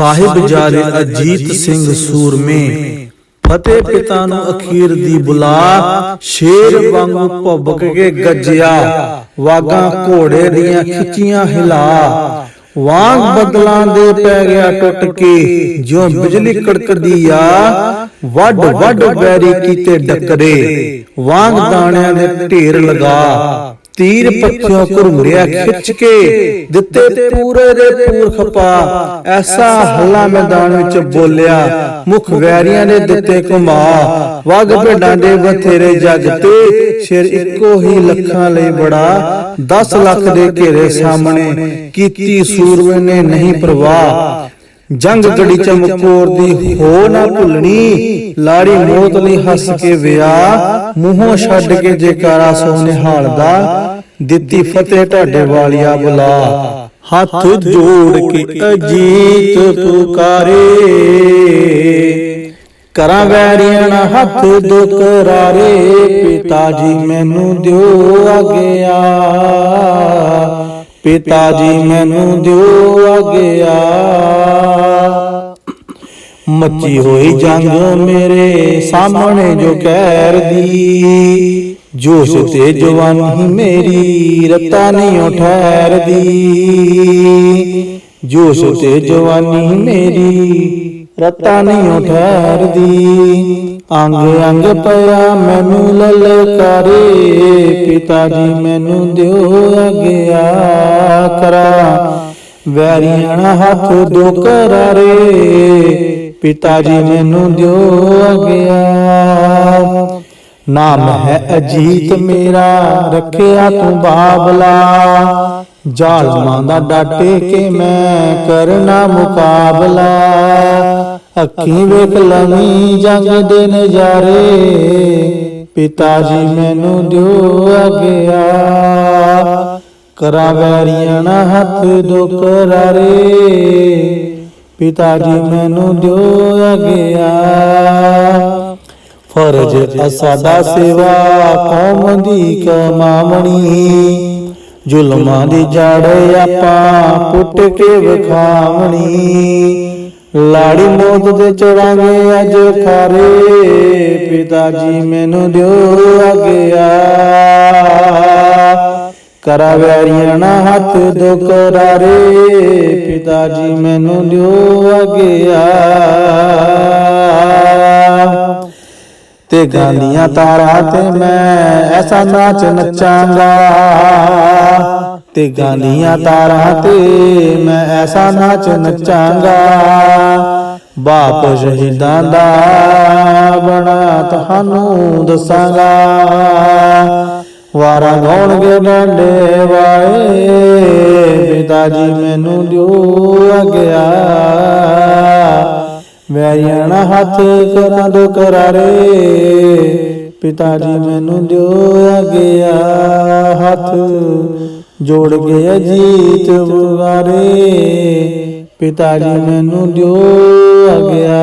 ਸਾਹਿਬ ਜਾਦੇ ਅਜੀਤ ਸਿੰਘ ਸੂਰਮੇ ਫਤਿਹ ਪਿਤਾ ਨੂੰ ਅਖੀਰ ਦੀ ਬੁਲਾ ਸ਼ੇਰ ਵਾਂਗੂ ਭੁੱਬਕ ਕੇ ਗੱਜਿਆ। ਵਾਗਾ ਘੋੜੇ ਦੀਆਂ ਖਿੱਚੀਆਂ ਹਿਲਾ। ਵਾਂਗ ਬਦਲਾਂ ਦੇ ਪੈ ਗਿਆ ਟੁੱਟ ਕੇ। ਜਿਉਂ ਬਿਜਲੀ ਕੜਕਦੀ ਆ ਵੱਡ ਵੱਡ ਬੈਰੀ ਕੀਤੇ ਡੱਕਰੇ। ਵਾਂਗ ਦਾਣਿਆਂ ਦੇ ਢੇਰ ਲਗਾ। ਤੀਰ ਪੱਥਿਓਂ ਘੁਰਮੜਿਆ ਖਿੱਚ ਕੇ ਦਿੱਤੇ ਪੂਰੇ ਦੇ ਪੂਰ ਖਪਾ। ਐਸਾ ਹੱਲਾ ਮੈਦਾਨ ਵਿੱਚ ਬੋਲਿਆ। ਮੁਖ ਵੈਰੀਆਂ ਨੇ ਦਿੱਤੇ ਘੁਮਾ। ਵਗ ਭੇਡਾਂ ਦੇ ਬਥੇਰੇ ਜੱਗ ਤੇ ਸਿਰ ਇੱਕੋ ਹੀ ਲੱਖਾਂ ਲਈ ਬੜਾ। 10 ਲੱਖ ਦੇ ਘੇਰੇ ਸਾਹਮਣੇ ਕੀਤੀ ਸੂਰਵੇ ਨੇ ਨਹੀਂ ਪਰਵਾਹ। ਜੰਗ ਗੜੀ ਚਮਕੌਰ ਦੀ ਹੋ ਨਾ ਭੁੱਲਣੀ। ਲਾੜੀ ਮੌਤ ਲਈ ਹੱਸ ਕੇ ਵਿਆਹ। ਮੂੰਹੋਂ ਛੱਡ ਕੇ ਜੇਕਾਰਾ ਸੋ ਨਿਹਾਲ ਦਾ। ਦਿੱਤੀ ਫਤਿਹ ਢਾਡੇ ਵਾਲਿਆ ਬੁਲਾ ਹੱਥ ਜੋੜ ਕੇ ਅਜੀਤ ਪੁਕਾਰੇ। ਕਰਾਂ ਵੈਰੀਆਂ ਨਾ ਹੱਥ ਦੋ ਕਰਾਰੇ ਪਿਤਾ ਜੀ ਮੈਨੂੰ ਦਿਓ ਆਗਿਆ। ਪਿਤਾ ਜੀ ਮੈਨੂੰ ਦਿਓ ਆਗਿਆ। ਮੱਚੀ ਹੋਈ ਜੰਗ ਮੇਰੇ ਸਾਹਮਣੇ ਜੋ ਕਹਿਰ ਦੀ, ਜੋਸ਼ ਤੇ ਜਵਾਨੀ ਮੇਰੀ ਰਤਾ ਨਹੀਂ ਠਹਿਰਦੀ। ਜੋਸ਼ ਤੇ ਜਵਾਨੀ ਮੇਰੀ ਰਤਾ ਨਹੀਂ ਠਹਿਰਦੀ। ਅੰਗ ਅੰਗ ਪਿਆ ਮੈਨੂੰ ਲਲਕਾਰੇ, ਪਿਤਾ ਜੀ ਮੈਨੂੰ ਦਿਓ ਆਗਿਆ ਕਰਾ ਵੈਰੀਆਂ ਹੱਥ ਦੋ ਕਰਾਰੇ ਪਿਤਾ ਜੀ ਮੈਨੂੰ ਦਿਓ ਆਗਿਆ ਨਾਮ ਹੈ ਅਜੀਤ ਮੇਰਾ, ਰੱਖਿਆ ਤੂੰ ਬਾਬਲਾ। ਜ਼ਾਲਮਾਂ ਦਾ ਡਾਟੇ ਕੇ ਮੈਂ ਕਰਨਾ ਮੁਕਾਬਲਾ। ਅੱਖੀਂ ਵੇਖ ਲਵੀਂ ਜੰਗ ਦੇ ਨਜ਼ਾਰੇ। ਪਿਤਾ ਜੀ ਮੈਨੂੰ ਦਿਓ ਆਗਿਆ ਕਰਾ ਵੈਰੀਆਂ ਨਾ ਹੱਥ ਦੋ ਕਰਾਰੇ ਪਿਤਾ ਜੀ, ਮੈਨੂੰ ਦਿਓ ਆਗਿਆ। ਫਰਜ਼ ਅਸਾਦਾ ਸੇਵਾ, ਕੌਮ ਦੀ ਕਮਾਵਣੀ। ਜ਼ੁਲਮਾਂ ਦੀ ਜੜ ਆਪਾਂ ਪੁੱਟ ਕੇ ਵਿਖਾਵਣੀ। ਲਾੜੀ ਮੌਤ ਦੇ ਚੜਾਂਗੇ ਅੱਜ ਖਾਰੇ। ਪਿਤਾ ਜੀ, ਮੈਨੂੰ ਦਿਓ ਆਗਿਆ। ਕਰਾ ਵੈਰੀਆਂ ਨਾ ਹੱਥ ਦੋ ਪਿਤਾ ਜੀ ਮੈਨੂੰ ਲਿਓ ਆਗਿਆ ਤੇ ਗਾਂਦੀਆਂ ਤਾਰਾ ਤੇ ਮੈਂ ਐਸਾ ਨਾਚ ਨੱਚਾਂਗਾ। ਤੇ ਗਾਂਦੀਆਂ ਤਾਰਾ ਤੇ ਮੈਂ ਐਸਾ ਨਾਚ ਨੱਚਾਂਗਾ। ਬਾਪ ਸ਼ਹੀਦਾਂ ਦਾ ਬਣਾ ਤੁਹਾਨੂੰ ਦੱਸਾਂਗਾ। ਵਾਰਾ ਗਾਉਣਗੇ ਡਾਂਡੇ ਵਾਏ ਪਿਤਾ ਜੀ ਮੈਨੂੰ ਦਿਓ ਆਗਿਆ ਵੈਰੀਆਂ ਨਾ ਹੱਥ ਕਰਾਂ ਦੋ ਕਰਾਰੇ। ਪਿਤਾ ਜੀ ਮੈਨੂੰ ਦਿਓ ਆਗਿਆ ਹੱਥ ਜੋੜ ਕੇ ਅਜੀਤ ਬੁਗਾਰੇ ਪਿਤਾ ਜੀ ਮੈਨੂੰ ਦਿਓ ਆਗਿਆ